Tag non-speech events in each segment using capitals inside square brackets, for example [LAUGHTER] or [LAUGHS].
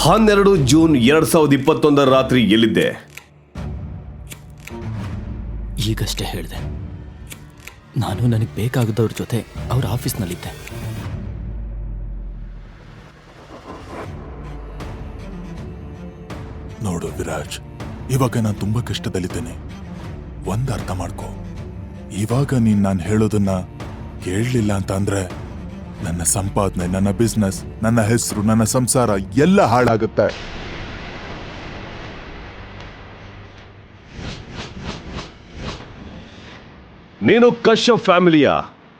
ಹನ್ನೆರಡು ಜೂನ್ ಎರಡ್ ಸಾವಿರದ ಇಪ್ಪತ್ತೊಂದರ ರಾತ್ರಿ ಎಲ್ಲಿದ್ದೆ? ಈಗಷ್ಟೇ ಹೇಳಿದೆ. ನಾನು ನನಗೆ ಬೇಕಾಗದವ್ರ ಜೊತೆ ಅವ್ರ ಆಫೀಸ್ನಲ್ಲಿದ್ದೆ. ನೋಡು ವಿರಾಜ್ ಇವಾಗ ನಾನು ತುಂಬಾ ಕಷ್ಟದಲ್ಲಿದ್ದೇನೆ. ಒಂದು ಅರ್ಥ ಮಾಡ್ಕೋ. ಇವಾಗ ನೀನ್ ನಾನು ಹೇಳೋದನ್ನ ಕೇಳಲಿಲ್ಲ ಅಂತ ಅಂದ್ರೆ ನನ್ನ ಸಂಪಾದನೆ, ನನ್ನ ಬಿಸ್ನೆಸ್ ನನ್ನ ಹೆಸರು, ನನ್ನ ಸಂಸಾರ ಎಲ್ಲ ಹಾಳಾಗುತ್ತೆ. ನೀನು ಕಶ್ಯಪ್ ಫ್ಯಾಮಿಲಿಯ,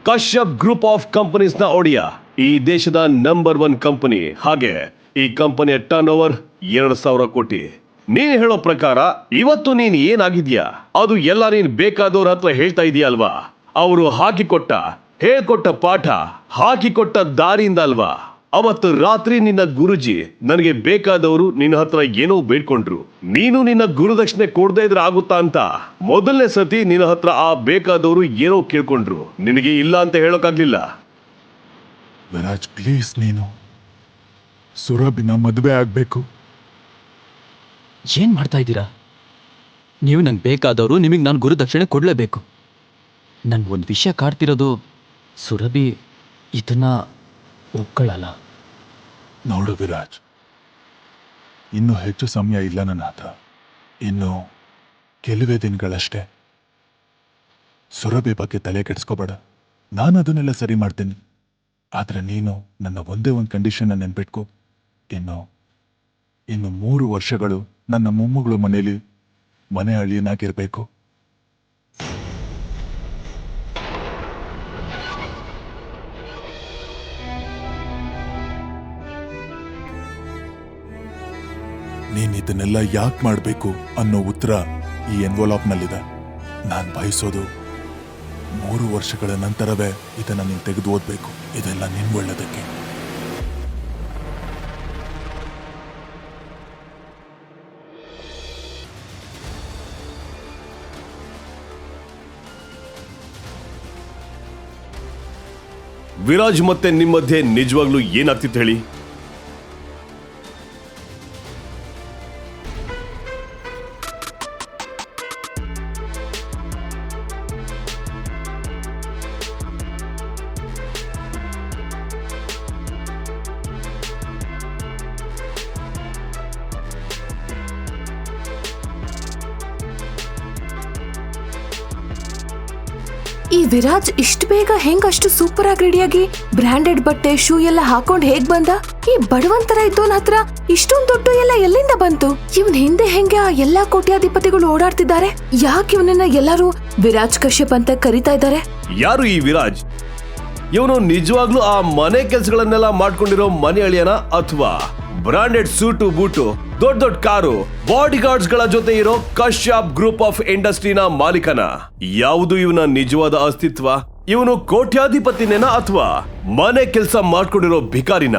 ಕಶ್ಯಪ್ ಗ್ರೂಪ್ ಆಫ್ ಕಂಪನೀಸ್ನ ಒಡೆಯ. ಈ ದೇಶದ ನಂಬರ್ ಒನ್ ಕಂಪನಿ. ಹಾಗೆ ಈ ಕಂಪನಿಯ ಟರ್ನ್ ಓವರ್ ಎರಡು ಸಾವಿರ ಕೋಟಿ. ನೀನ್ ಹೇಳೋ ಪ್ರಕಾರ ಇವತ್ತು ನೀನ್ ಏನಾಗಿದ್ಯಾ ಅದು ಎಲ್ಲ ನೀನ್ ಬೇಕಾದವ್ರ ಹತ್ರ ಹೇಳ್ತಾ ಇದೀಯ ಅಲ್ವಾ ಅವರು ಹಾಕಿಕೊಟ್ಟ ಹೇಳ್ಕೊಟ್ಟ ಪಾಠ ಹಾಕಿಕೊಟ್ಟ ದಾರಿಯಿಂದ ಅಲ್ವಾ? ಅವತ್ತು ರಾತ್ರಿ ನಿನ್ನ ಗುರುಜಿ ನನಗೆ ಬೇಕಾದವರು ನಿನ್ನ ಹತ್ರ ಏನೋ ಬೇಡ್ಕೊಂಡ್ರು. ನೀನು ನಿನ್ನ ಗುರುದಕ್ಷಿಣೆ ಕೊಡದೇ ಇದ್ರೆ ಆಗುತ್ತಾ ಅಂತ? ಮೊದಲನೇ ಸತಿ ನಿನ್ನ ಹತ್ರ ಆ ಬೇಕಾದವರು ಏನೋ ಕೇಳ್ಕೊಂಡ್ರು. ನಿನಗೆ ಇಲ್ಲ ಅಂತ ಹೇಳೋಕ್ಕಾಗ್ಲಿಲ್ಲ ವಿರಾಜ್ ಪ್ಲೀಸ್ ನೀನು. ಸುರಭಿನ ಮದುವೆ ಆಗ್ಬೇಕು. ಏನು ಮಾಡ್ತಾ ಇದ್ದೀರಾ? ನೀವು ನಂಗೆ ಬೇಕಾದವರು ನಿಮಗೆ ನಾನು ಗುರುದಕ್ಷಿಣೆ ಕೊಡಲೇಬೇಕು. ನನ್ಗೆ ಒಂದು ವಿಷಯ ಕಾಡ್ತಿರೋದು ಸುರಭಿ ಇದನ್ನ ಒಪ್ಕೊಳ್ಳಲ್ಲ ನೋಡು ವಿರಾಜ್, ಇನ್ನು ಹೆಚ್ಚು ಸಮಯ ಇಲ್ಲ ನನ್ನ ಹತ್ರ ಇನ್ನು ಕೆಲವೇ ದಿನಗಳಷ್ಟೇ. ಸುರಭಿ ಬಗ್ಗೆ ತಲೆ ಕೆಡಿಸ್ಕೋಬೇಡ. ನಾನು ಅದನ್ನೆಲ್ಲ ಸರಿ ಮಾಡ್ತೀನಿ. ಆದರೆ ನೀನು ನನ್ನ ಒಂದೇ ಒಂದು ಕಂಡೀಷನ್ನ ನೆನ್ಪಿಟ್ಕೋ. ಇನ್ನು ಇನ್ನು ಮೂರು ವರ್ಷಗಳು ನನ್ನ ಮೊಮ್ಮಗಳು ಮನೆಯಲ್ಲಿ ಮನೆ ಅಳಿಯನಾಗಿರ್ಬೇಕು ನೀನ್ ಇದನ್ನೆಲ್ಲ ಯಾಕೆ ಮಾಡಬೇಕು ಅನ್ನೋ ಉತ್ತರ ಈ ಎನ್ವಲಾಪ್ನಲ್ಲಿದೆ ನಾನು ಬಯಸೋದು ಮೂರು ವರ್ಷಗಳ ನಂತರವೇ ಇದನ್ನ ನೀನು ತೆಗೆದು ಓದ್ಬೇಕು ಇದೆಲ್ಲ ನಿನ್ ಒಳ್ಳೆದಕ್ಕೆ. ವಿರಾಜ್ ಮತ್ತೆ ನಿಮ್ಮ ಮಧ್ಯೆ ನಿಜವಾಗ್ಲೂ ಏನಾಗ್ತಿತ್ತು ಹೇಳಿ? ಈ ವಿರಾಜ್ ಇಷ್ಟ ಬೇಗ ಹೆಂಗ್ ಅಷ್ಟು ಸೂಪರ್ ಆಗಿ ರೆಡಿಯಾಗಿ ಬ್ರಾಂಡೆಡ್ ಬಟ್ಟೆ ಶೂ ಎಲ್ಲ ಹಾಕೊಂಡ್ ಹೇಗ್ ಬಂದ? ಈ ಬಡವಂತರ ಇದ್ದೋನ್ ಹತ್ರ ಇಷ್ಟೊಂದ್ ದೊಡ್ಡ ಎಲ್ಲ ಎಲ್ಲಿಂದ ಬಂತು? ಇವನ್ ಹಿಂದೆ ಹೆಂಗೆ ಆ ಎಲ್ಲಾ ಕೋಟ್ಯಾಧಿಪತಿಗಳು ಓಡಾಡ್ತಿದ್ದಾರೆ? ಯಾಕೆ ಇವನನ್ನ ಎಲ್ಲರೂ ವಿರಾಜ್ ಕಶ್ಯಪ್ ಅಂತ ಕರಿತಾ ಇದ್ದಾರೆ? ಯಾರು ಈ ವಿರಾಜ್? ಇವನು ನಿಜವಾಗ್ಲೂ ಆ ಮನೆ ಕೆಲಸಗಳನ್ನೆಲ್ಲ ಮಾಡ್ಕೊಂಡಿರೋ ಮನೆ ಅಳಿಯನ ಅಥವಾ? ಬ್ರಾಂಡೆಡ್ ಸೂಟು, ಬೂಟು, ದೊಡ್ಡ ದೊಡ್ಡ ಕಾರು ಬಾಡಿ ಗಾರ್ಡ್ಸ್ಗಳ ಜೊತೆ ಇರೋ ಕಶ್ಯಪ್ ಗ್ರೂಪ್ ಆಫ್ ಇಂಡಸ್ಟ್ರಿನ ಮಾಲೀಕನ. ಯಾವುದು ಇವನ ನಿಜವಾದ ಅಸ್ತಿತ್ವ? ಇವನು ಕೋಟ್ಯಾಧಿಪತಿನೇನ ಅಥವಾ ಮನೆ ಕೆಲಸ ಮಾಡ್ಕೊಂಡಿರೋ ಭಿಕಾರಿನ?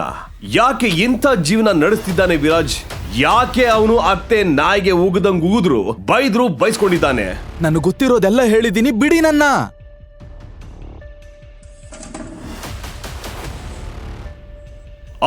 ಯಾಕೆ ಇಂಥ ಜೀವನ ನಡೆಸ್ತಿದ್ದಾನೆ ವಿರಾಜ್? ಯಾಕೆ ಅವನು ಅತ್ತೆ ನಾಯಿಗೆ ಉಗದಂಗ್ ಉಗಿದ್ರು, ಬೈದ್ರು ಬೈಸ್ಕೊಂಡಿದ್ದಾನೆ? ನನಗೆ ಗೊತ್ತಿರೋದೆಲ್ಲ ಹೇಳಿದ್ದೀನಿ ಬಿಡಿ ನನ್ನ!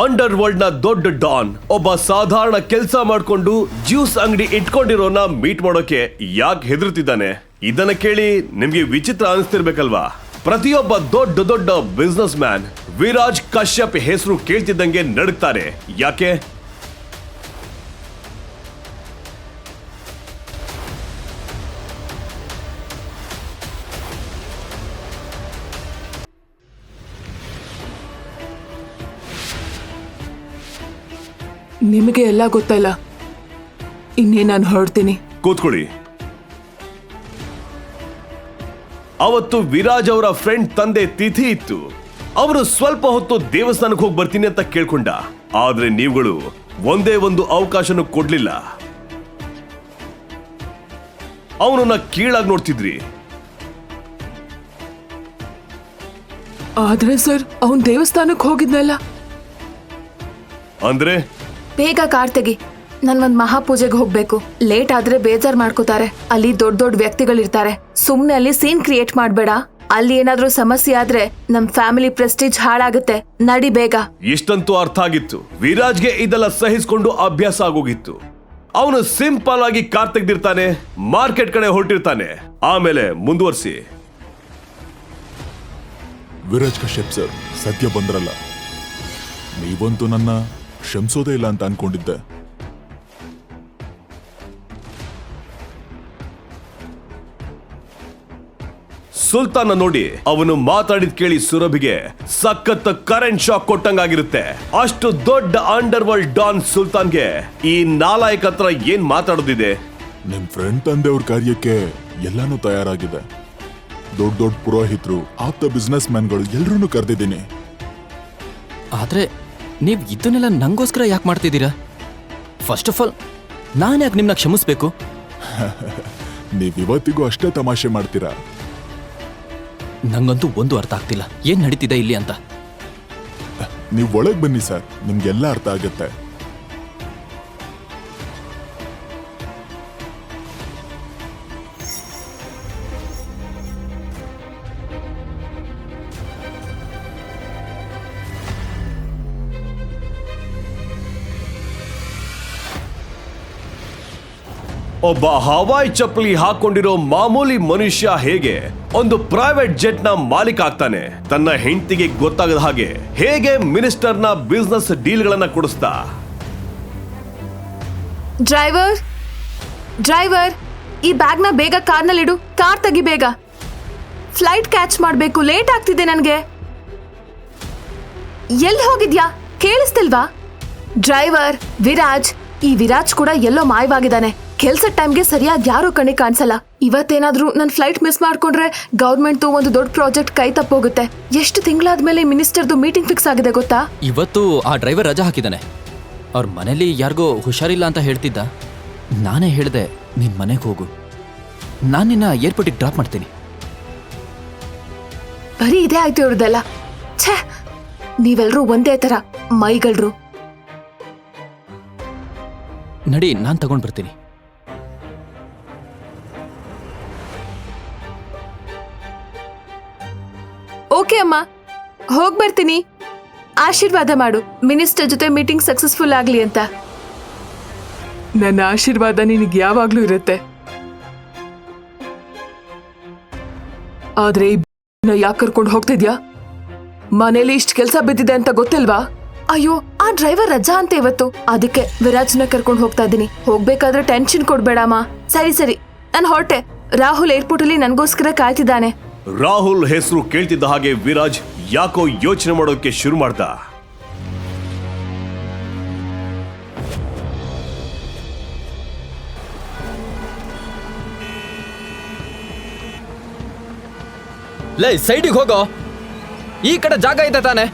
ಅಂಡರ್ ವರ್ಲ್ಡ್ನ ದೊಡ್ಡ ಡಾನ್. ಒಬ್ಬ ಸಾಧಾರಣ ಕೆಲಸ ಮಾಡ್ಕೊಂಡು ಜ್ಯೂಸ್ ಅಂಗಡಿ ಇಟ್ಕೊಂಡಿರೋನ ಮೀಟ್ ಮಾಡೋಕೆ ಯಾಕೆ ಹೆದರ್ತಿದ್ದಾನೆ ಇದನ್ನ ಕೇಳಿ ನಿಮ್ಗೆ ವಿಚಿತ್ರ ಅನಿಸ್ತಿರ್ಬೇಕಲ್ವಾ? ಪ್ರತಿಯೊಬ್ಬ ದೊಡ್ಡ ದೊಡ್ಡ ಬಿಸ್ನೆಸ್ ಮ್ಯಾನ್ ವಿರಾಜ್ ಕಶ್ಯಪ್ ಹೆಸರು ಕೇಳ್ತಿದ್ದಂಗೆ ನಡುಕ್ತಾರೆ ಯಾಕೆ? ನಿಮಗೆ ಎಲ್ಲ ಗೊತ್ತಲ್ಲ ಇನ್ನೇ ನಾನು ಹೊರಡ್ತೀನಿ. ಕೂತ್ಕೊಳ್ಳಿ. ಅವತ್ತು ವಿರಾಜ್ ಅವರ ಫ್ರೆಂಡ್ ತಂದೆ ತಿಥಿ ಇತ್ತು. ಅವರು ಸ್ವಲ್ಪ ಹೊತ್ತು ದೇವಸ್ಥಾನಕ್ಕೆ ಹೋಗಿ ಬರ್ತೀನಿ ಅಂತ ಕೇಳ್ಕೊಂಡ. ಆದ್ರೆ ನೀವುಗಳು ಒಂದೇ ಒಂದು ಅವಕಾಶನೂ ಕೊಡ್ಲಿಲ್ಲ. ಅವನನ್ನ ಕೀಳಾಗಿ ನೋಡ್ತಿದ್ರಿ. ಆದ್ರೆ ಸರ್ ಅವನ್ ದೇವಸ್ಥಾನಕ್ಕೆ ಹೋಗಿದ್ನಲ್ಲ? ಅಂದ್ರೆ? ಬೇಗ ಕಾರ್ ತೆಗಿ. ನನ್ ಒಂದ್ ಮಹಾಪೂಜೆಗೆ ಹೋಗ್ಬೇಕು. ಲೇಟ್ ಆದ್ರೆ ಬೇಜಾರ್ ಮಾಡ್ಕೋತಾರೆ. ಅಲ್ಲಿ ದೊಡ್ಡ ದೊಡ್ಡ ವ್ಯಕ್ತಿಗಳಿರ್ತಾರೆ. ಸುಮ್ನೆ ಅಲ್ಲಿ ಸೀನ್ ಕ್ರಿಯೇಟ್ ಮಾಡ್ಬೇಡ. ಅಲ್ಲಿ ಏನಾದ್ರೂ ಸಮಸ್ಯೆ ಆದ್ರೆ ನಮ್ ಫ್ಯಾಮಿಲಿ ಪ್ರೆಸ್ಟೀಜ್ ಹಾಳಾಗುತ್ತೆ. ನಡಿ ಬೇಗ. ಇಷ್ಟಂತೂ ಅರ್ಥ ಆಗಿತ್ತು. ವಿರಾಜ್ಗೆ ಇದೆಲ್ಲ ಸಹಿಸ್ಕೊಂಡು ಅಭ್ಯಾಸ ಆಗೋಗಿತ್ತು. ಅವನು ಸಿಂಪಲ್ ಆಗಿ ಕಾರ್ ತೆಗ್ದಿರ್ತಾನೆ ಮಾರ್ಕೆಟ್ ಕಡೆ ಹೊರಟಿರ್ತಾನೆ. ಆಮೇಲೆ ಮುಂದುವರಿಸಿ. ವಿರಾಜ್ ಕಶ್ಯಪ್ ಸರ್ ಸದ್ಯ ಬಂದ್ರಲ್ಲ. ನೀವಂತೂ ನನ್ನ ಕ್ಷಮಿಸೋದೇ ಇಲ್ಲ ಅಂತ ಅನ್ಕೊಂಡಿದ್ದೆ. ಸುಲ್ತಾನ ನೋಡಿ ಅವನು ಮಾತಾಡಿದ್ ಕೇಳಿ ಸುರಭಿಗೆ ಸಖತ್ ಕರೆಂಟ್ ಶಾಕ್ ಕೊಟ್ಟಂಗಾಗಿರುತ್ತೆ. ಅಷ್ಟು ದೊಡ್ಡ ಅಂಡರ್ ವರ್ಲ್ಡ್ ಡಾನ್ ಸುಲ್ತಾನ್ಗೆ ಈ ನಾಲಾಯಕ್ ಹತ್ರ ಏನ್ ಮಾತಾಡೋದಿದೆ? ನಿಮ್ ಫ್ರೆಂಡ್ ತಂದೆ ತಂದೆಯವ್ರ ಕಾರ್ಯಕ್ಕೆ ಎಲ್ಲಾನು ತಯಾರಾಗಿದೆ. ದೊಡ್ಡ ದೊಡ್ಡ ಪುರೋಹಿತರು ಆಪ್ತ ಬಿಸ್ನೆಸ್ ಮ್ಯಾನ್ಗಳು ಎಲ್ಲರನ್ನೂ ಕರೆದಿದ್ದೀನಿ. ಆದ್ರೆ ನೀವು ಇದನ್ನೆಲ್ಲ ನಂಗೋಸ್ಕರ ಯಾಕೆ ಮಾಡ್ತಿದ್ದೀರಾ? ಫಸ್ಟ್ ಆಫ್ ಆಲ್ ನಾನು ಯಾಕೆ ನಿಮ್ಮನ್ನ ಕ್ಷಮಿಸ್ಬೇಕು? [LAUGHS] ನೀವು ಇವತ್ತಿಗೂ ಅಷ್ಟೇ ತಮಾಷೆ ಮಾಡ್ತೀರಾ? ನಂಗಂತೂ ಒಂದು ಅರ್ಥ ಆಗ್ತಿಲ್ಲ. ಏನ್ ನಡೀತಿದೆ ಇಲ್ಲಿ ಅಂತ? [LAUGHS] ನೀವು ಒಳಗೆ ಬನ್ನಿ ಸರ್ ನಿಮ್ಗೆಲ್ಲ ಅರ್ಥ ಆಗತ್ತೆ. ಒಬ್ಬ ಹವಾಯ್ ಚಪ್ಪಲಿ ಹಾಕೊಂಡಿರೋ ಮಾಮೂಲಿ ಮನುಷ್ಯ ಹೇಗೆ? ಒಂದು ಪ್ರೈವೇಟ್ ಜೆಟ್ನ ಮಾಲೀಕ ಆಗ್ತಾನೆ. ತನ್ನ ಹೆಂಡತಿಗೆ ಗೊತ್ತಾಗದ ಹಾಗೆ ಹೇಗೆ ಮಿನಿಸ್ಟರ್ನ ಬಿಸ್ನೆಸ್ ಡೀಲ್ ಗಳನ್ನ ಕೊಡಿಸ್ತಾ? ಡ್ರೈವರ್ ಡ್ರೈವರ್ ಈ ಬ್ಯಾಗ್ನ ಬೇಗ ಕಾರ್ನಲ್ಲಿಡು. ಕಾರ್ ತೆಗಿ ಬೇಗ. ಫ್ಲೈಟ್ ಕ್ಯಾಚ್ ಮಾಡಬೇಕು. ಲೇಟ್ ಆಗ್ತಿದೆ ನನಗೆ. ಎಲ್ಲಿ ಹೋಗಿದ್ಯಾ? ಕೇಳಿಸ್ತಿಲ್ವಾ? ಡ್ರೈವರ್ ವಿರಾಜ್, ಈ ವಿರಾಜ್ ಕೂಡ ಎಲ್ಲೋ ಮಾಯವಾಗಿದ್ದಾನೆ. ಕೆಲ್ಸದ ಟೈಮ್ಗೆ ಸರಿಯಾಗಿ ಯಾರು ಕಣ್ಣಿಗೆ ಕಾಣಿಸಲ್ಲ. ಇವತ್ತೇನಾದ್ರೂ ನನ್ನ ಫ್ಲೈಟ್ ಮಿಸ್ ಮಾಡ್ಕೊಂಡ್ರೆ ಗೌರ್ಮೆಂಟ್ ಒಂದು ದೊಡ್ಡ ಪ್ರಾಜೆಕ್ಟ್ ಕೈ ತಪ್ಪೋಗುತ್ತೆ. ಎಷ್ಟು ತಿಂಗಳಾದ್ಮೇಲೆ ಮಿನಿಸ್ಟರ್ದು ಮೀಟಿಂಗ್ ಫಿಕ್ಸ್ ಆಗಿದೆ ಗೊತ್ತಾ? ಇವತ್ತು ಆ ಡ್ರೈವರ್ ರಜಾ ಹಾಕಿದ್ದಾನೆ. ಅವ್ರ ಮನೇಲಿ ಯಾರಿಗೋ ಹುಷಾರಿಲ್ಲ ಅಂತ ಹೇಳ್ತಿದ್ದ. ನಾನೇ ಹೇಳಿದೆ ನಿನ್ ಮನೆಗೆ ಹೋಗು. ನಾನು ನಿನ್ನ ಏರ್ಪೋರ್ಟಿಗೆ ಡ್ರಾಪ್ ಮಾಡ್ತೀನಿ. ಬರೀ ಇದೇ ಆಯ್ತು ಇವ್ರದ್ದೆಲ್ಲ. ಛೇ ನೀವೆಲ್ರೂ ಒಂದೇ ತರ ಮೈಗಳ್ರು. ನಡಿ ನಾನು ತಗೊಂಡ್ ಬರ್ತೀನಿ. ಓಕೆ ಅಮ್ಮ. ಹೋಗಿ ಬರ್ತೀನಿ. ಆಶೀರ್ವಾದ ಮಾಡು. ಮಿನಿಸ್ಟರ್ ಜೊತೆ ಮೀಟಿಂಗ್ ಸಕ್ಸಸ್ಫುಲ್ ಆಗಲಿ ಅಂತ. ನನ್ನ ಆಶೀರ್ವಾದ ನಿನಗೆ ಯಾವಾಗಲೂ ಇರುತ್ತೆ. ಆದ್ರೆ ಯಾಕೆ ಕರ್ಕೊಂಡು ಹೋಗ್ತಿದ್ಯಾ ಮನೇಲಿ ಇಷ್ಟು ಕೆಲಸ ಬಿದ್ದಿದೆ ಅಂತ ಗೊತ್ತಿಲ್ವಾ? ಅಯ್ಯೋ ಆ ಡ್ರೈವರ್ ರಜಾ ಅಂತ ಇವತ್ತು. ಅದಕ್ಕೆ ವಿರಾಜ್ನ ಕರ್ಕೊಂಡು ಹೋಗ್ತಾ ಇದ್ದೀನಿ. ಹೋಗ್ಬೇಕಾದ್ರೆ ಟೆನ್ಷನ್ ಕೊಡ್ಬೇಡಮ್ಮ. ಸರಿ ಸರಿ. ನಾನು ಹೊರಟೆ. ರಾಹುಲ್ ಏರ್ಪೋರ್ಟ್ ಅಲ್ಲಿ ನನಗೋಸ್ಕರ ಕಾಯ್ತಿದ್ದಾನೆ. ರಾಹುಲ್ ಹೆಸರು ಕೇಳ್ತಿದ್ದ ಹಾಗೆ ವಿರಾಜ್ ಯಾಕೋ ಯೋಚನೆ ಮಾಡೋಕೆ ಶುರು ಮಾಡ್ದ. ಲೇ ಸೈಡಿಗೆ ಹೋಗೋ. ಈ ಕಡೆ ಜಾಗ ಇದೆ ತಾನೆ.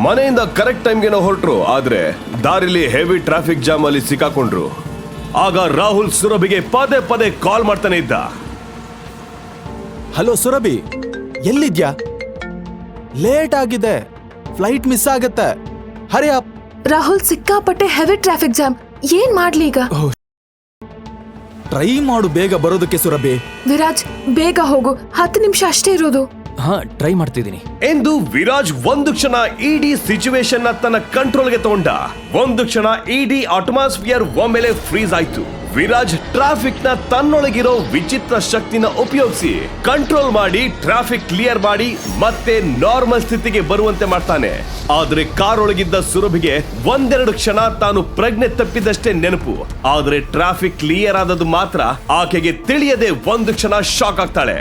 ಮನೆಯಿಂದ ಕರೆಕ್ಟ್ ಟೈಮ್ಗೆ ಹೊರಟ್ರು ಆದ್ರೆ ದಾರಿಲಿ ಹೆವಿ ಟ್ರಾಫಿಕ್ ಜಾಮ್ ಅಲ್ಲಿ ಸಿಕ್ಕಾಕೊಂಡ್ರು. ಆಗ ರಾಹುಲ್ ಸುರಭಿಗೆ ಪದೇ ಪದೇ ಕಾಲ್ ಮಾಡ್ತಾನೆ ಇದ್ದ. ಹಲೋ ಸುರಭಿ ಎಲ್ಲಿದ್ಯಾ? ಲೇಟ್ ಆಗಿದೆ ಫ್ಲೈಟ್ ಮಿಸ್ ಆಗತ್ತೆ. Hurry up. ರಾಹುಲ್ ಸಿಕ್ಕಾಪಟ್ಟೆ ಹೆವಿ ಟ್ರಾಫಿಕ್ ಜಾಮ್. ಏನ್ ಮಾಡ್ಲಿ ಈಗ? ಟ್ರೈ ಮಾಡು ಬೇಗ ಬರೋದಕ್ಕೆ ಸುರಭಿ. ವಿರಾಜ್ ಬೇಗ ಹೋಗು. ಹತ್ತು ನಿಮಿಷ ಅಷ್ಟೇ ಇರೋದು. ಹಾ ಟ್ರೈ ಮಾಡ್ತಿದ್ದೀನಿ. ಎಂದು ವಿರಾಜ್ ಒಂದು ಕ್ಷಣ ಇಡೀ ಸಿಚುವೇಶನ್ನ ತನ್ನ ಕಂಟ್ರೋಲ್ಗೆ ತಗೊಂಡ. ಒಂದು ಕ್ಷಣ ಇಡಿ ಅಟ್ಮಾಸ್ಫಿಯರ್ ಒಮ್ಮೆಲೆ ಫ್ರೀಸ್ ಆಯ್ತು. ವಿರಾಜ್ ಟ್ರಾಫಿಕ್ನ ತನ್ನೊಳಗಿರೋ ವಿಚಿತ್ರ ಶಕ್ತಿನ ಉಪಯೋಗಿಸಿ ಕಂಟ್ರೋಲ್ ಮಾಡಿ ಟ್ರಾಫಿಕ್ ಕ್ಲಿಯರ್ ಮಾಡಿ, ಮತ್ತೆ ನಾರ್ಮಲ್ ಸ್ಥಿತಿಗೆ ಬರುವಂತೆ ಮಾಡ್ತಾನೆ. ಆದ್ರೆ ಕಾರ್ ಒಳಗಿದ್ದ ಸುರಭಿಗೆ ಒಂದೆರಡು ಕ್ಷಣ ತಾನು ಪ್ರಜ್ಞೆ ತಪ್ಪಿದಷ್ಟೇ ನೆನಪು. ಆದ್ರೆ ಟ್ರಾಫಿಕ್ ಕ್ಲಿಯರ್ ಆದದ್ದು ಮಾತ್ರ ಆಕೆಗೆ ತಿಳಿಯದೆ ಒಂದು ಕ್ಷಣ ಶಾಕ್ ಆಗ್ತಾಳೆ.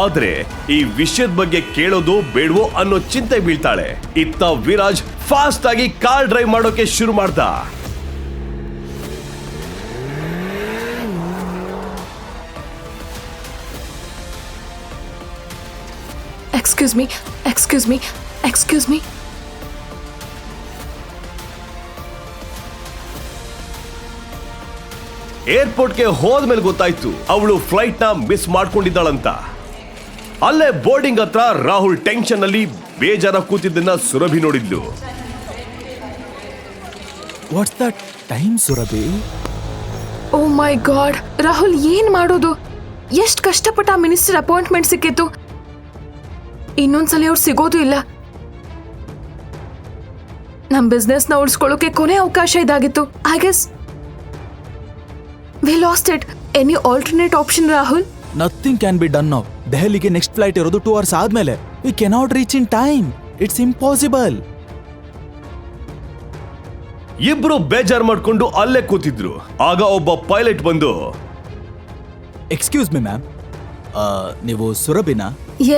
ಆದ್ರೆ ಈ ವಿಷಯದ ಬಗ್ಗೆ ಕೇಳೋದು ಬೇಡವೋ ಅನ್ನೋ ಚಿಂತೆ ಬೀಳ್ತಾಳೆ. ಇತ್ತ ವಿರಾಜ್ ಫಾಸ್ಟ್ ಆಗಿ ಕಾರ್ ಡ್ರೈವ್ ಮಾಡೋಕೆ ಶುರು ಮಾಡ್ದ. Excuse me excuse me excuse me ಏರ್ಪೋರ್ಟ್ಗೆ ಹೋದ್ಮೇಲೆ ಗೊತ್ತಾಯ್ತು ಅವಳು ಫ್ಲೈಟ್ನ ಮಿಸ್ ಮಾಡ್ಕೊಂಡಿದ್ದಾಳಂತ. ಅಲ್ಲೇ ಬೋರ್ಡಿಂಗ್ ಹತ್ರ ರಾಹುಲ್ ಟೆನ್ಷನ್ ಅಲ್ಲಿ ಬೇಜಾರ ಕೂತಿದ್ದನ್ನ Surabhi ನೋಡಿದ್ಲು. What's the time Surabhi oh my god Rahul ಏನ್ ಮಾಡೋದು? ಎಷ್ಟು ಕಷ್ಟಪಟ್ಟ ಆ ಮಿನಿಸ್ಟರ್ ಅಪಾಯಿಂಟ್ಮೆಂಟ್ ಸಿಕ್ಕಿತ್ತು. ಇನ್ನೊಂದ್ಸಲಿ ಅವ್ರು ಸಿಗೋದು ಇಲ್ಲ. ನಮ್ ಬಿಸ್ನೆಸ್ನ ಉಳಿಸ್ಕೊಳ್ಳೋಕೆ ಕೊನೆ ಅವಕಾಶ ಇದಾಗಿತ್ತು. I guess we lost it any alternate option Rahul nothing can be done now ದೆಹಲಿಗೆ ನೆಕ್ಸ್ಟ್ ಫ್ಲೈಟ್ ಇರೋದು ಟೂ ಅವರ್ಸ್ ಆದ್ಮೇಲೆ. We cannot reach in time it's impossible ಇಬ್ರು ಬೇಜಾರ್ ಮಾಡ್ಕೊಂಡು ಅಲ್ಲೇ ಕೂತಿದ್ರು. ಆಗ ಒಬ್ಬ ಪೈಲಟ್ ಬಂದು ಎಕ್ಸ್ಕ್ಯೂಸ್ ಮಿ ಮ್ಯಾಮ್ ನೀವು ಸುರಭಿನಾ?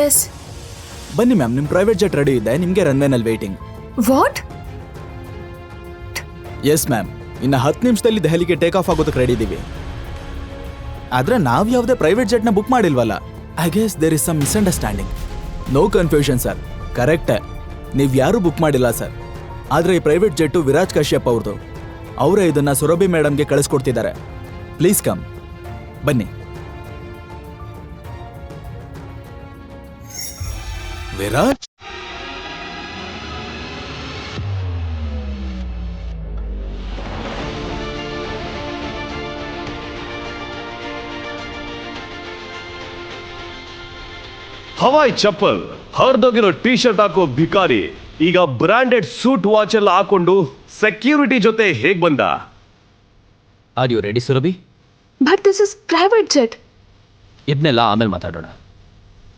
ಎಸ್ ಬನ್ನಿ ಮ್ಯಾಮ್ ನಿಮ್ಮ ಪ್ರೈವೇಟ್ ಜೆಟ್ ರೆಡಿ ಇದೆ. ನಿಮಗೆ ರನ್ವೇನಲ್ಲಿ ವೇಟಿಂಗ್ ವಾಟ್ ಎಸ್ ಮ್ಯಾಮ್ ಇನ್ನು ಹತ್ತು ನಿಮಿಷದಲ್ಲಿ ದೆಹಲಿಗೆ ಟೇಕ್ ಆಫ್ ಆಗೋದಕ್ಕೆ ರೆಡಿ ಇದ್ದೀವಿ ಆದ್ರೆ ನಾವು ಯಾವುದೇ ಪ್ರೈವೇಟ್ ಜೆಟ್ನ book ಮಾಡಿಲ್ವಲ್ಲ? I guess there is some misunderstanding no confusion sir ಕರೆಕ್ಟೇ ನೀವು ಯಾರೂ ಬುಕ್ ಮಾಡಿಲ್ಲ ಸರ್ ಆದರೆ ಈ ಪ್ರೈವೇಟ್ ಜೆಟ್ಟು ವಿರಾಜ್ ಕಶ್ಯಪ್ ಅವ್ರದ್ದು ಅವರೇ ಇದನ್ನ ಸುರಭಿ ಮೇಡಮ್ಗೆ ಕಳಿಸ್ಕೊಡ್ತಿದ್ದಾರೆ. ಪ್ಲೀಸ್ ಕಮ್ ಬನ್ನಿ. ವಿರಾಜ್? ಹವಾಯ್ ಚಪ್ಪಲ್, ಹರಿದೋಗಿರೋ ಟಿ ಶರ್ಟ್ ಹಾಕೋ ಭಿಕಾರಿ. ಈಗ ಬ್ರಾಂಡೆಡ್ ಸೂಟ್ ವಾಚ್ ಎಲ್ಲ ಹಾಕೊಂಡು ಸೆಕ್ಯೂರಿಟಿ ಜೊತೆ ಹೇಗ್ ಬಂದ? Are you ready Surabhi but this is private jet ಇದನ್ನೆಲ್ಲ ಆಮೇಲೆ ಮಾತಾಡೋಣ.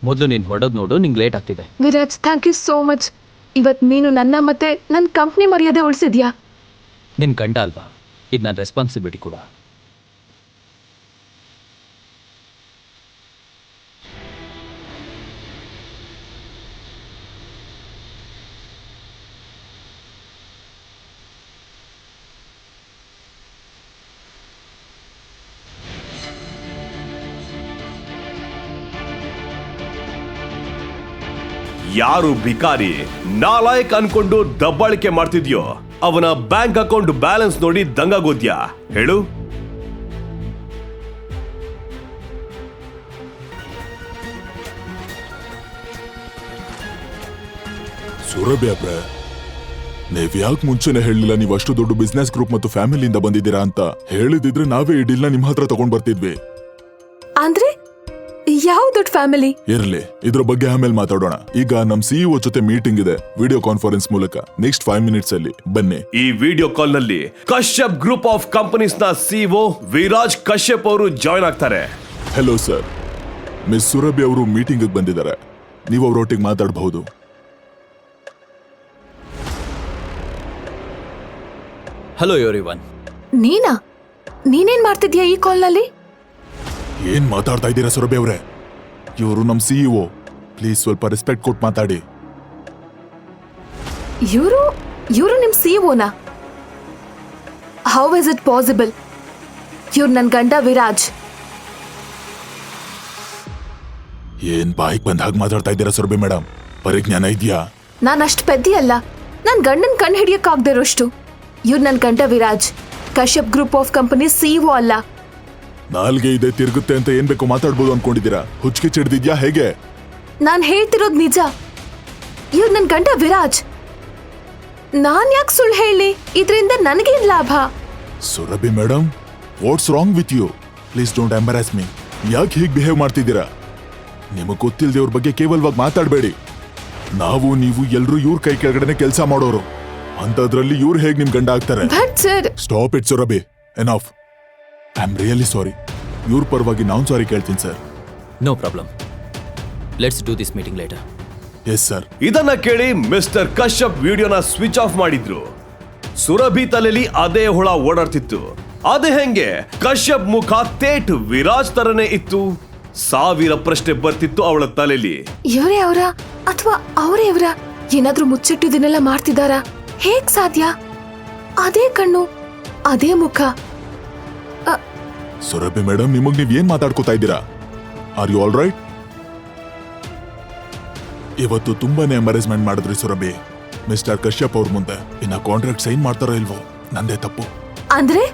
ಮೊದಲು ನೀನು ಹೊಡೋದು ನೋಡು ನಿಂಗೆ ಲೇಟ್ ಆಗ್ತಿದೆ. Viraj thank you so much ಇವತ್ತು ನೀನು ನನ್ನ ಮತ್ತೆ ನನ್ನ ಕಂಪ್ನಿ ಮರ್ಯಾದೆ ಉಳಿಸಿದ್ಯಾ? ನಿನ್ ಗಂಡ ಅಲ್ವಾ? ಇದು ನನ್ನ ರೆಸ್ಪಾನ್ಸಿಬಿಲಿಟಿ ಕೂಡ. ಯಾರು ಭಿಕಾರಿ? ನಾಲಾಯಕ್ ಅನ್ಕೊಂಡು ದಬ್ಬಾಳಿಕೆ ಮಾಡ್ತಿದ್ಯೋ? ಅವನ ಬ್ಯಾಂಕ್ ಅಕೌಂಟ್ ಬ್ಯಾಲೆನ್ಸ್ ನೋಡಿ ದಂಗಾಗೋದ್ಯಾ? ಹೇಳು. ಸುರಭಿ ಅವ್ರೆ ನೀವ್ ಯಾಕೆ ಮುಂಚೆನೆ ಹೇಳಿಲ್ಲ ನೀವು ಅಷ್ಟು ದೊಡ್ಡ ಬಿಸ್ನೆಸ್ ಗ್ರೂಪ್ ಮತ್ತು ಫ್ಯಾಮಿಲಿಯಿಂದ ಬಂದಿದ್ದೀರಾ ಅಂತ? ಹೇಳಿದಿದ್ರೆ ನಾವೇ ಈ ಡೀಲ್ನ ನಿಮ್ ಹತ್ರ ತಗೊಂಡ್ ಬರ್ತಿದ್ವಿ. ಅಂದ್ರೆ ಯಾವ ದೊಡ್ಡ ಫ್ಯಾಮಿಲಿ ಇರ್ಲಿ ಇದ್ರ ಬಗ್ಗೆ ಆಮೇಲೆ ಮಾತಾಡೋಣ. ಈಗ ನಮ್ ಸಿಇಒ ಜೊತೆ ಮೀಟಿಂಗ್ ಇದೆ ವಿಡಿಯೋ ಕಾನ್ಫರೆನ್ಸ್ ಮೂಲಕ. ನೆಕ್ಸ್ಟ್ ಫೈವ್ ಮಿನಿಟ್ಸ್ ಅಲ್ಲಿ ಬನ್ನಿ. ಈ ವಿಡಿಯೋ ಕಾಲ್ನಲ್ಲಿ ಕಶ್ಯಪ್ ಗ್ರೂಪ್ ಆಫ್ ಕಂಪನೀಸ್ನ ಸಿಇಒ ವಿರಾಜ್ ಕಶ್ಯಪ್ ಅವರು ಜಾಯ್ನ್ ಆಗ್ತಾರೆ. ಹೆಲೋ ಸರ್ ಮಿಸ್ ಸುರಭಿ ಅವರು ಮೀಟಿಂಗ್ ಬಂದಿದ್ದಾರೆ. ನೀವು ಅವರೊಟ್ಟಿಗೆ ಮಾತಾಡಬಹುದು. ಹಲೋ ಯೋರಿ ಒನ್ ನೀನಾ? ನೀನೇನ್ ಮಾಡ್ತಿದ್ಯಾ ಈ ಕಾಲ್ನಲ್ಲಿ ಏನ್ ಮಾತಾಡ್ತಾ ಇದ್ದೀರಾ ಸುರಭಿ ಅವರೇ? ಇವರು ನಮ್ ಸಿಇಒ ಪ್ಲೀಸ್ ಸ್ವಲ್ಪ ರೆಸ್ಪೆಕ್ಟ್ ಕೊಟ್ಟು ಮಾತಾಡಿ. ಇವರು ಇವರು ನಿಮ್ ಸಿಇಒನಾ ಹೌ ಇಸ್ ಇಟ್ ಪಾಸಿಬಲ್ ಇವ್ರು ನನ್ ಗಂಡ ವಿರಾಜ್. ಏನ್ ಬಾಯಿಗೆ ಬಂದ ಹಾಗೆ ಮಾತಾಡ್ತಾ ಇದ್ದೀರಾ ಸುರಭಿ ಮೇಡಮ್ ಪರಿಜ್ಞಾನ ಇದೆಯಾ? ನಾನು ಅಷ್ಟು ಪೆದ್ದಿ ಅಲ್ಲ. ನನ್ ಗಂಡನ ಕಣ್ಣು ಹಿಡಿಯಕ್ಕಾಗ್ದೇ ಇರೋಷ್ಟು ಇವ್ರು ನನ್ನ ಗಂಡ Viraj. Kashyap group of company CEO ಅಲ್ಲ. ನಾಲ್ಗೆ ಇದೆ ತಿರುಗುತ್ತೆ ಅಂತ ಏನ್ ಬೇಕು ಮಾತಾಡ್ಬೋದು ಅನ್ಕೊಂಡಿದ್ದೀರಾ? ಹುಚ್ಚಿಗೆ ಚಿಡ್ದಿದ್ಯಾ ಹೇಗೆ? ನಾನ್ ಹೇಳ್ತಿರೋದ್ ನಿಜ. ಇವ್ರು ನನ್ ಗಂಡ ವಿರಾಜ್. ನಾನ್ ಯಾಕೆ ಸುಳ್ಳು ಹೇಳಿ? ಇದರಿಂದ ನನಗೇನ್ ಲಾಭ? Surabhi madam what's wrong with you? Please don't embarrass me. ಯಾಕೆ ಹೀಗೆ ಬಿಹೇವ್ ಮಾಡ್ತಿದ್ದೀರಾ? ನಿಮಗೆ ಗೊತ್ತಿಲ್ಲದೆ ಬಗ್ಗೆ ಕೇವಲವಾಗಿ ಮಾತಾಡಬೇಡಿ. ನಾವು ನೀವು ಎಲ್ಲರೂ ಇವ್ರ ಕೈ ಕೆಳಗಡೆನೆ ಕೆಲಸ ಮಾಡೋರು. ಅಂತದ್ರಲ್ಲಿ ಇವ್ರು ಹೇಗೆ ನಿಮ್ ಗಂಡ ಆಗ್ತಾರೆ? Stop it Surabhi. Enough I am really sorry ಇವ್ರ ಪರವಾಗಿ ನಾನು ಸಾರಿ ಕೇಳ್ತೀನಿ sir no problem let's do this meeting later yes sir ಇದನ್ನ ಕೇಳಿ ಮಿಸ್ಟರ್ ಕಶ್ಯಪ್ ವಿಡಿಯೋನ ಸ್ವಿಚ್ ಆಫ್ ಮಾಡಿದ್ರು. ಸುರಭಿ ತಲೆಲಿ ಅದೇ ಹುಳ ಓಡಾಡ್ತಿತ್ತು. ಅದೇ ಹೆಂಗೆ ಕಶ್ಯಪ್ ಮುಖ ತೇಟ್ ವಿರಾಜ್ ತರನೇ ಇತ್ತು. ಸಾವಿರ ಪ್ರಶ್ನೆ ಬರ್ತಿತ್ತು ಅವಳ ತಲೆಲಿ. ಇವರೇ ಅವರ ಅಥವಾ ಅವರೇ ಇವರ ಏನಾದ್ರೂ ಮುಚ್ಚಿಟ್ಟಿದ್ದನ್ನೆಲ್ಲ ಮಾಡ್ತಿದ್ದಾರಾ? ಹೇಗ್ ಸಾಧ್ಯ? ಅದೇ ಕಣ್ಣು ಅದೇ ಮುಖ. ಸುರಭಿ ಮೇಡಮ್ ನಿಮಗ್ ನೀವ್ ಏನ್ ಮಾತಾಡ್ಕೋತಾ ಇದ್ದೀರಾ? ಆರ್ ಯು ಆಲ್ ರೈಟ್ ಇವತ್ತು ತುಂಬಾನೇ ಎಂಬರೇಜ್ಮೆಂಟ್ ಮಾಡಿದ್ರಿ ಸುರಭಿ ಮಿಸ್ಟರ್ ಕಶ್ಯಪ್ ಅವ್ರ ಮುಂದೆ. ಇನ್ನ ಕಾಂಟ್ರಾಕ್ಟ್ ಸೈನ್ ಮಾಡ್ತಾರೋ ಇಲ್ವೋ? ನಂದೇ ತಪ್ಪು. ಅಂದ್ರೆ?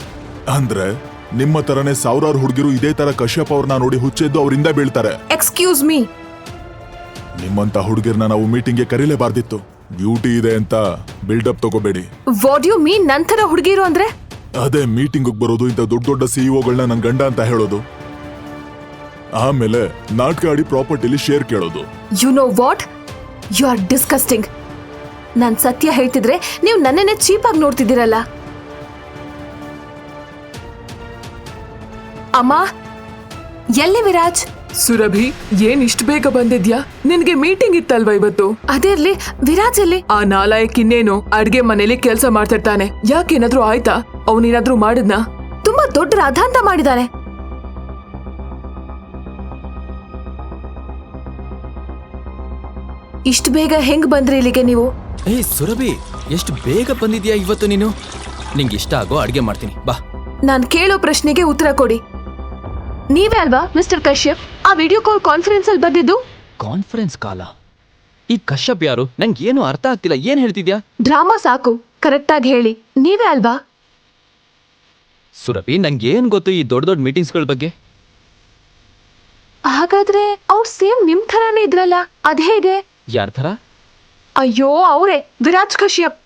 ಅಂದ್ರೆ ನಿಮ್ಮ ತರನೇ ಸಾವಿರಾರು ಹುಡುಗಿರು ಇದೇ ತರ ಕಶ್ಯಪ್ ಅವ್ರನ್ನ ನೋಡಿ ಹುಚ್ಚೆದ್ದು ಅವರಿಂದ ಬೀಳ್ತಾರೆ. ಎಕ್ಸ್ಕ್ಯೂಸ್ ಮೀ ನಿಮ್ಮಂತ ಹುಡುಗಿರ್ನ ನಾವು ಮೀಟಿಂಗ್ಗೆ ಕರೀಲೇಬಾರ್ದಿತ್ತು. ಡ್ಯೂಟಿ ಇದೆ ಅಂತ ಬಿಲ್ಡ್ ಅಪ್ ತಗೋಬೇಡಿ. ವಾಟ್ ಯು ಮೀನ್ ನಂತರ ಹುಡುಗಿರು ಅಂದ್ರೆ? ಅದೇ ಮೀಟಿಂಗ್ ಬರೋದು ಇಂಥ ದೊಡ್ಡ ದೊಡ್ಡ ಸಿಇಒಗಳನ್ನ ನನ್ ಗಂಡ ಅಂತ ಹೇಳೋದು. ಆಮೇಲೆ ನಾಟಕ ಆಡಿ ಪ್ರಾಪರ್ಟಿಲಿ ಶೇರ್ ಕೇಳೋದು. You know what you are disgusting ನಾನ್ ಸತ್ಯ ಹೇಳ್ತಿದ್ರೆ ನೀವು ನನ್ನನ್ನೇ ಚೀಪಾಗಿ ನೋಡ್ತಿದ್ದೀರಲ್ಲ. ಅಮ್ಮ, ಎಲ್ಲಿ ವಿರಾಜ್? ಸುರಭಿ ಏನ್ ಇಷ್ಟು ಬೇಗ ಬಂದಿದ್ಯಾ? ನಿನ್ಗೆ ಮೀಟಿಂಗ್ ಇತ್ತಲ್ವಾ ಇವತ್ತು? ಅದಿರ್ಲಿ ವಿರಾಜ್ ಅಲ್ಲಿ ಆ ನಾಲಾಯಕ್ ಇನ್ನೇನು ಅಡ್ಗೆ ಮನೇಲಿ ಕೆಲ್ಸ ಮಾಡ್ತಿರ್ತಾನೆ. ಯಾಕೇನಾದ್ರೂ ಆಯ್ತಾ? ಅವನೇನಾದ್ರೂ ಮಾಡಿದ್ನಾ? ತುಂಬಾ ದೊಡ್ಡ ರಾಧಾಂತ ಮಾಡಿದಾನೆ. ಇಷ್ಟ್ ಬೇಗ ಹೆಂಗ್ ಬಂದ್ರಿ ಇಲ್ಲಿಗೆ ನೀವು? ಏ ಸುರಭಿ ಎಷ್ಟು ಬೇಗ ಬಂದಿದ್ಯಾ ಇವತ್ತು ನೀನು? ನಿಂಗೆ ಇಷ್ಟ ಆಗೋ ಅಡ್ಗೆ ಮಾಡ್ತೀನಿ ಬಾ. ನಾನ್ ಕೇಳೋ ಪ್ರಶ್ನೆಗೆ ಉತ್ತರ ಕೊಡಿ. ನೀವೇ ಅಲ್ವಾ ಮಿಸ್ಟರ್ ಕಶ್ಯಪ್? ಆ ವಿಡಿಯೋ ಕಾಲ್ ಕಾನ್ಫರೆನ್ಸ್ ಅಲ್ಲಿ ಬಂದಿದ್ದು? ಕಾನ್ಫರೆನ್ಸ್ ಕಾಲ ಈ ಕಶ್ಯಪ್ ಯಾರು? ನಂಗೆ ಏನು ಅರ್ಥ ಆಗ್ತಿಲ್ಲ. ಏನು ಹೇಳ್ತಿದ್ಯಾ? ಡ್ರಾಮಾ ಸಾಕು. ಕರೆಕ್ಟಾಗಿ ಹೇಳಿ. ನೀವೇ ಅಲ್ವಾ? ಸುರಭಿ ನಂಗೆ ಏನು ಗೊತ್ತು ಈ ದೊಡ್ಡ ದೊಡ್ಡ ಮೀಟಿಂಗ್ಸ್ಗಳ ಬಗ್ಗೆ? ಹಾಗಾದ್ರೆ ಅವ್ರು ಸೇಮ್ ನಿಮ್ ತರಾನೇ ಇದ್ರಲ್ಲ? ಅದ್ ಹೇಗೆ? ಯಾರ ಥರ? ಅಯ್ಯೋ ಅವರೇ. ವಿರಾಜ್ ಕಶ್ಯಪ್.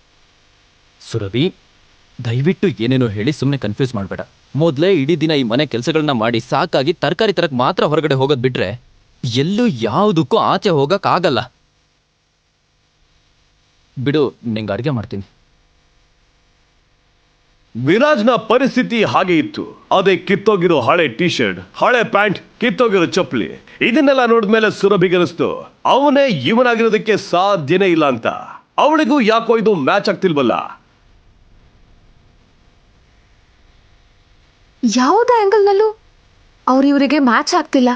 ಸುರಭಿ ದಯವಿಟ್ಟು ಏನೇನೋ ಹೇಳಿ ಸುಮ್ಮನೆ ಕನ್ಫ್ಯೂಸ್ ಮಾಡಬೇಡ. ಮೊದಲೇ ಇಡೀ ದಿನ ಈ ಮನೆ ಕೆಲಸಗಳನ್ನ ಮಾಡಿ ಸಾಕಾಗಿ ತರಕಾರಿ ತರಕ್ ಮಾತ್ರ ಹೊರಗಡೆ ಹೋಗೋದು ಬಿಟ್ರೆ ಎಲ್ಲೂ ಯಾವುದಕ್ಕೂ ಆಚೆ ಆಗಲ್ಲ. ಬಿಡು, ನಿಂಗೆ ಅಡುಗೆ ಮಾಡ್ತೀನಿ. ವಿರಾಜ್ನ ಪರಿಸ್ಥಿತಿ ಹಾಗೆ ಇತ್ತು. ಅದೇ ಕಿತ್ತೋಗಿರೋ ಹಳೆ ಟಿ ಶರ್ಟ್ ಹಳೆ ಪ್ಯಾಂಟ್, ಕಿತ್ತೋಗಿರೋ ಚಪ್ಪಲಿ. ಇದನ್ನೆಲ್ಲ ನೋಡಿದ್ಮೇಲೆ ಸುರಭಿಗನಿಸ್ತು ಅವನೇ ಇವನಾಗಿರೋದಕ್ಕೆ ಸಾಧ್ಯನೇ ಇಲ್ಲ ಅಂತ. ಅವಳಿಗೂ ಯಾಕೋ ಇದು ಮ್ಯಾಚ್ ಆಗ್ತಿಲ್ವಲ್ಲ? ಯಾವುದೇ ಆಂಗಲ್ನಲ್ಲೂ ಅವ್ರು ಇವರಿಗೆ ಮ್ಯಾಚ್ ಆಗ್ತಿಲ್ಲ.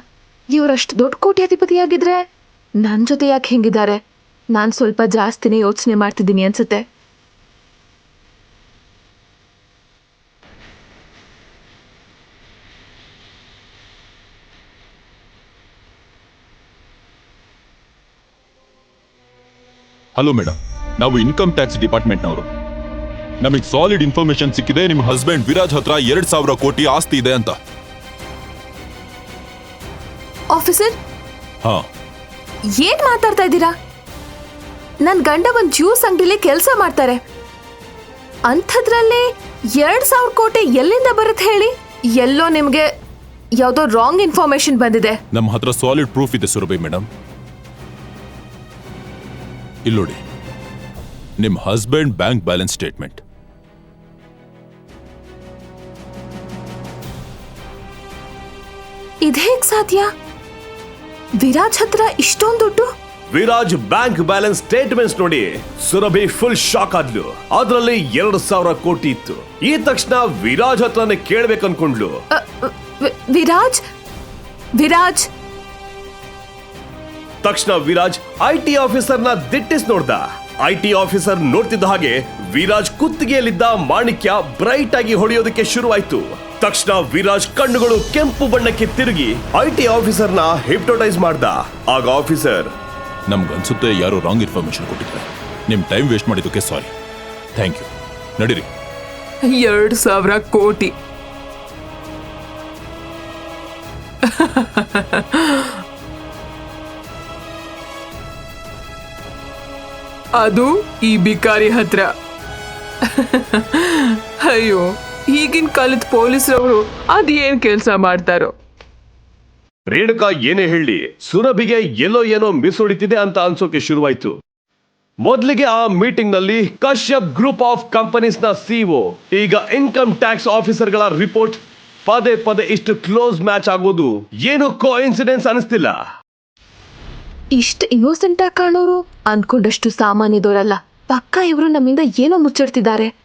ಇವರಷ್ಟು ದೊಡ್ಡ ಕೋಟ್ಯಾಧಿಪತಿಯಾಗಿದ್ರೆ ನನ್ನ ಜೊತೆ ಯಾಕೆ ಹೆಂಗಿದ್ದಾರೆ? ನಾನು ಸ್ವಲ್ಪ ಜಾಸ್ತಿನೇ ಯೋಚನೆ ಮಾಡ್ತಿದ್ದೀನಿ ಅನ್ಸುತ್ತೆ. ಹಲೋ ಮೇಡಮ್ ನಾವು ಇನ್ಕಮ್ ಟ್ಯಾಕ್ಸ್ ಡಿಪಾರ್ಟ್ಮೆಂಟ್ನವರು ನಮಗೆ ಸಾಲಿಡ್ ಇನ್ಫಾರ್ಮೇಶನ್ ಸಿಕ್ಕಿದೆ ನಿಮ್ಮ ಹಸ್ಬೆಂಡ್ ವಿರಾಜ್ ಹತ್ರ ಎರಡ್ ಸಾವಿರ ಕೋಟಿ ಆಸ್ತಿ ಇದೆ ಅಂತ. ಆಫೀಸರ್ ಹಾ. ಏನ್ ಮಾತಾಡ್ತಾ ಇದ್ದೀರಾ? ನನ್ ಗಂಡ ಒಂದ್ ಜ್ಯೂಸ್ ಅಂಗಡಿಲಿ ಕೆಲಸ ಮಾಡ್ತಾರೆ. ಅಂಥದ್ರಲ್ಲಿ ಎರಡ್ ಸಾವಿರ ಕೋಟಿ ಎಲ್ಲಿಂದ ಬರುತ್ತೆ ಹೇಳಿ? ಎಲ್ಲೋ ನಿಮ್ಗೆ ಯಾವುದೋ ರಾಂಗ್ ಇನ್ಫಾರ್ಮೇಶನ್ ಬಂದಿದೆ. ನಮ್ಮ ಹತ್ರ ಸಾಲಿಡ್ ಪ್ರೂಫ್ ಇದೆ ಸುರಭಿ ಮೇಡಮ್ ಇಲ್ಲೋಡಿ ನಿಮ್ಮ ಹಸ್ಬೆಂಡ್ ಬ್ಯಾಂಕ್ ಬ್ಯಾಲೆನ್ಸ್ ಸ್ಟೇಟ್ಮೆಂಟ್ ಇದೇಗ್ ಸಾಧ್ಯ ವಿರಾಜ್ ಹತ್ರ ಇಷ್ಟೊಂದು ದುಡ್ಡು? ವಿರಾಜ್ ಬ್ಯಾಂಕ್ ಬ್ಯಾಲೆನ್ಸ್ ಸ್ಟೇಟ್ಮೆಂಟ್ಸ್ ನೋಡಿ. ಸುರಭಿ ಫುಲ್ ಶಾಕ್ ಆದ್ಲು. ಅದರಲ್ಲಿ ಎರಡು ಸಾವಿರ ಕೋಟಿ ಇತ್ತು. ಈ ತಕ್ಷಣ ವಿರಾಜ್ ಹತ್ರನೇ ಕೇಳ್ಬೇಕು ಅನ್ಕೊಂಡ್ಲು ಅ, ವಿ- ವಿರಾಜ್? ವಿರಾಜ್? ತಕ್ಷಣ ವಿರಾಜ್ ಐ ಟಿ ಆಫೀಸರ್ನ ದಿಟ್ಟಿಸ್ ನೋಡ್ದ. ಐ ಟಿ ಆಫೀಸರ್ ನೋಡ್ತಿದ್ದ ಹಾಗೆ ವಿರಾಜ್ ಕುತ್ತಿಗೆಯಲ್ಲಿದ್ದ ಮಾಣಿಕ್ಯ ಬ್ರೈಟ್ ಆಗಿ ಹೊಡೆಯೋದಕ್ಕೆ ಶುರುವಾಯ್ತು. ತಕ್ಷಣ ವಿರಾಜ್ ಕಣ್ಣುಗಳು ಕೆಂಪು ಬಣ್ಣಕ್ಕೆ ತಿರುಗಿ ಐ ಟಿ ಆಫೀಸರ್ನ ಹಿಪ್ಟೋಟೈಸ್ ಮಾಡ್ದ. ಆಗ ಆಫೀಸರ್ ನಮ್ಗನ್ಸುತ್ತೆ ಯಾರೋ ರಾಂಗ್ ಇನ್ಫಾರ್ಮೇಶನ್ ಕೊಟ್ಟಿದ್ದಾರೆ. ನಿಮ್ ಟೈಮ್ ವೇಸ್ಟ್ ಮಾಡಿದ್ದಕ್ಕೆ ಸಾರಿ ಥ್ಯಾಂಕ್ ಯು ನಡೀರಿ. ಎರಡು ಸಾವಿರ ಕೋಟಿ. ಅದು ಈ ಬಿಕಾರಿ ಹತ್ರ. ಅಯ್ಯೋ. ಈಗಿನ ಕಾಲದ ಪೊಲೀಸರವರು ಅದೇನ್ ಕೆಲಸ ಮಾಡ್ತಾರೋ? ರೇಣುಕಾ ಏನೇ ಹೇಳಿ ಸುರಭಿಗೆ ಎಲ್ಲೋ ಏನೋ ಮಿಸ್ ಹೊಡಿತಿದೆ ಅಂತ ಅನ್ಸೋಕೆ ಶುರುವಾಯ್ತು. ಮೊದಲಿಗೆ ಆ ಮೀಟಿಂಗ್ನಲ್ಲಿ ಕಶ್ಯಪ್ ಗ್ರೂಪ್ ಆಫ್ ಕಂಪನೀಸ್ನ ಸಿಒ ಈಗ ಇನ್ಕಮ್ ಟ್ಯಾಕ್ಸ್ ಆಫೀಸರ್ಗಳ ರಿಪೋರ್ಟ್ ಪದೇ ಪದೇ ಇಷ್ಟು ಕ್ಲೋಸ್ ಮ್ಯಾಚ್ ಆಗೋದು ಏನು ಕೋ ಇನ್ಸಿಡೆನ್ಸ್ ಅನಿಸ್ತಿಲ್ಲ. ಇಷ್ಟು ಇನ್ನೋಸೆಂಟ್ ಆಗಿ ಕಾಣೋರು ಅನ್ಕೊಂಡಷ್ಟು ಸಾಮಾನ್ಯದವರಲ್ಲ. ಪಕ್ಕ ಇವರು ನಮ್ಮಿಂದ ಏನೋ ಮುಚ್ಚಿಡ್ತಿದ್ದಾರೆ.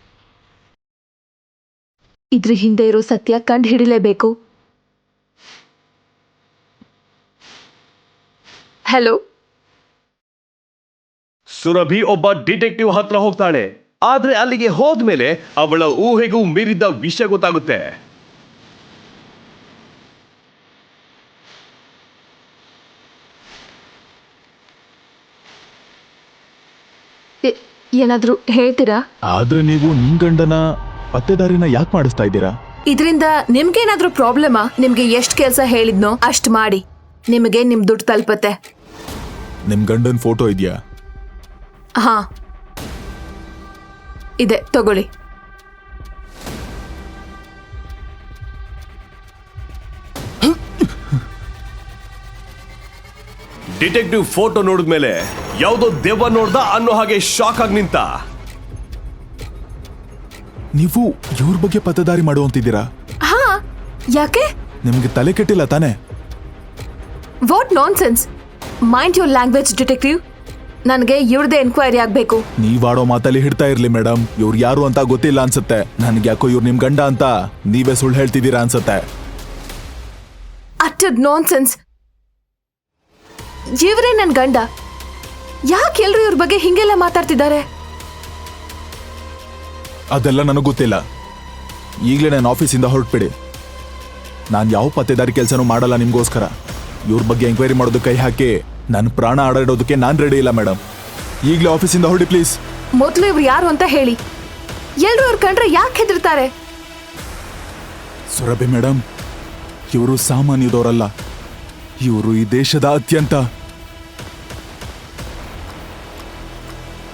ಇದ್ರ ಹಿಂದೆ ಇರೋ ಸತ್ಯ ಕಂಡು ಹಿಡಿಲೇಬೇಕು. ಹಲೋ ಸುರಭಿ ಒಬ್ಬ ಡಿಟೆಕ್ಟಿವ್ ಹತ್ರ ಹೋಗ್ತಾಳೆ. ಆದ್ರೆ ಅಲ್ಲಿಗೆ ಹೋದ್ಮೇಲೆ ಅವಳ ಊಹೆಗೂ ಮೀರಿದ ವಿಷಯ ಗೊತ್ತಾಗುತ್ತೆ. ಏನಾದ್ರೂ ಹೇಳ್ತೀರಾ? ಆದ್ರೆ ನೀವು ನಿಮ್ ಗಂಡನ ಪತ್ತೆದಾರಿನ ಯಾಕೆ ಮಾಡಿಸ್ತಾ ಇದ್ದೀರಾ? ಇದರಿಂದ ನಿಮ್ಗೇನಾದ್ರೂ ಪ್ರಾಬ್ಲಮಾ? ನಿಮ್ಗೆ ಎಷ್ಟು ಕೆಲಸ ಹೇಳಿದ್ನೋ ಅಷ್ಟು ಮಾಡಿ. ನಿಮಗೆ ನಿಮ್ ದುಡ್ಡು ತಲುಪತ್ತೆ. ನಿಮ್ ಗಂಡನ್ ಫೋಟೋ ಇದೆಯಾ? ಹಾ. ಇದೆ ತಗೊಳ್ಳಿ. ಡಿಟೆಕ್ಟಿವ್ ಫೋಟೋ ನೋಡಿದ್ಮೇಲೆ ಯಾವುದೋ ದೆವ್ವ ನೋಡ್ದ ಅನ್ನೋ ಹಾಗೆ ಶಾಕ್ ಆಗಿ ನಿಂತ. ನೀವು ಇವ್ರ ಬಗ್ಗೆ ಪತ್ತದಾರಿ ಮಾಡುವಂತಿದ್ದೀರಾ ಹಾ ಯಾಕೆ? ನಿಮ್ಗೆ ತಲೆ ಕೆಟ್ಟಿಲ್ಲ ತಾನೆ? What nonsense mind your language detective ನನಗೆ ಇವ್ರದೇ ಎನ್ಕ್ವೈರಿ ಆಗ್ಬೇಕು. ನೀವಾಡೋ ಮಾತಲ್ಲಿ ಹಿಡ್ತಾ ಇರ್ಲಿ ಮೇಡಮ್ ಇವ್ರು ಯಾರು ಅಂತ ಗೊತ್ತಿಲ್ಲ ಅನ್ಸುತ್ತೆ. ನನ್ಗೆ ಯಾಕೋ ಇವ್ರು ನಿಮ್ ಗಂಡ ಅಂತ ನೀವೇ ಸುಳ್ಳು ಹೇಳ್ತಿದ್ದೀರಾ ಅನ್ಸುತ್ತೆ. ಅಟ್ಟದ್ ನಾನ್ ಸೆನ್ಸ್ ಇವರೇ ನನ್ ಗಂಡ. ಯಾಕೆ ಎಲ್ರು ಇವ್ರ ಬಗ್ಗೆ ಹಿಂಗೆಲ್ಲ ಮಾತಾಡ್ತಿದ್ದಾರೆ? ಅದೆಲ್ಲ ನನಗೆ ಗೊತ್ತಿಲ್ಲ. ಈಗಲೇ ನಾನು ಆಫೀಸಿಂದ ಹೊರಟ್ಬಿಡಿ. ನಾನು ಯಾವ ಪತ್ತೆದಾರಿ ಕೆಲಸನೂ ಮಾಡಲ್ಲ ನಿಮಗೋಸ್ಕರ. ಇವ್ರ ಬಗ್ಗೆ ಎಂಕ್ವೈರಿ ಮಾಡೋದು ಕೈ ಹಾಕಿ ನನ್ನ ಪ್ರಾಣ ಆಡಾಡೋದಕ್ಕೆ ನಾನು ರೆಡಿ ಇಲ್ಲ ಮೇಡಮ್ ಈಗಲೇ ಆಫೀಸಿಂದ ಹೊರಡಿ ಪ್ಲೀಸ್ ಮೊದಲು ಇವ್ರು ಯಾರು ಅಂತ ಹೇಳಿ. ಎಲ್ಲರೂ ಅವ್ರು ಕಂಡ್ರೆ ಯಾಕೆ ಹೆದರ್ತಾರೆ? ಸುರಭಿ ಮೇಡಮ್ ಇವರು ಸಾಮಾನ್ಯದವರಲ್ಲ. ಇವರು ಈ ದೇಶದ ಅತ್ಯಂತ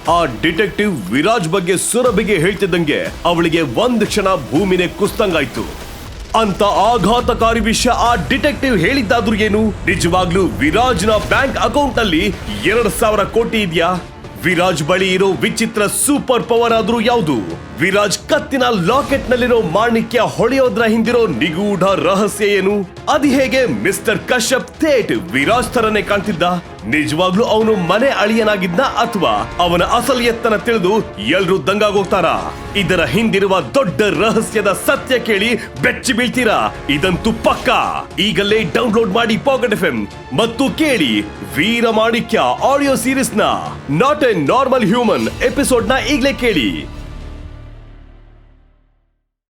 ಆ ಡಿಟೆಕ್ಟಿವ್ ವಿರಾಜ್ ಬಗ್ಗೆ ಸುರಭಿಗೆ ಹೇಳ್ತಿದ್ದಂಗೆ ಅವಳಿಗೆ ಒಂದ್ ಕ್ಷಣ ಭೂಮಿನೇ ಕುಸ್ತಂಗಾಯ್ತು. ಅಂತ ಆಘಾತಕಾರಿ ವಿಷಯ ಆ ಡಿಟೆಕ್ಟಿವ್ ಹೇಳಿದ್ದಾದ್ರೂ ಏನು? ನಿಜವಾಗ್ಲೂ ವಿರಾಜ್ನ ಬ್ಯಾಂಕ್ ಅಕೌಂಟ್ನಲ್ಲಿ ಎರಡ್ ಸಾವಿರ ಕೋಟಿ ಇದೆಯಾ? ವಿರಾಜ್ ಬಳಿ ಇರೋ ವಿಚಿತ್ರ ಸೂಪರ್ ಪವರ್ ಆದ್ರೂ ಯಾವುದು? ವಿರಾಜ್ ಕತ್ತಿನ ಲಾಕೆಟ್ ನಲ್ಲಿರೋ ಮಾಣಿಕ್ಯ ಹೊಳೆಯೋದ್ರ ಹಿಂದಿರೋ ನಿಗೂಢ ರಹಸ್ಯ ಏನು? ಅದು ಹೇಗೆ ಮಿಸ್ಟರ್ ಕಶ್ಯಪ್ ಥೇಟ್ ವಿರಾಜ್ ತರನೇ ಕಾಣ್ತಿದ್ದ? ನಿಜವಾಗ್ಲೂ ಅವನು ಮನೆ ಅಳಿಯನಾಗಿದ್ದ ಅಥವಾ ಅವನ ಅಸಲ್ ಎತ್ತನ ತಿಳಿದು ಎಲ್ರೂ ದಂಗಾಗೋಗ್ತಾರ? ಇದರ ಹಿಂದಿರುವ ದೊಡ್ಡ ರಹಸ್ಯದ ಸತ್ಯ ಕೇಳಿ ಬೆಚ್ಚಿ ಬೀಳ್ತೀರಾ? ಇದಂತೂ ಪಕ್ಕ? ಈಗಲೇ ಡೌನ್ಲೋಡ್ ಮಾಡಿ ಪಾಕೆಟ್ ಎಫ್ ಮತ್ತು ಕೇಳಿ ವೀರ ಮಾಣಿಕ್ಯ ಆಡಿಯೋ ಸೀರೀಸ್ನ ನಾಟ್ ಎ ನಾರ್ಮಲ್ ಹ್ಯೂಮನ್ ಎಪಿಸೋಡ್ನ ಈಗಲೇ ಕೇಳಿ.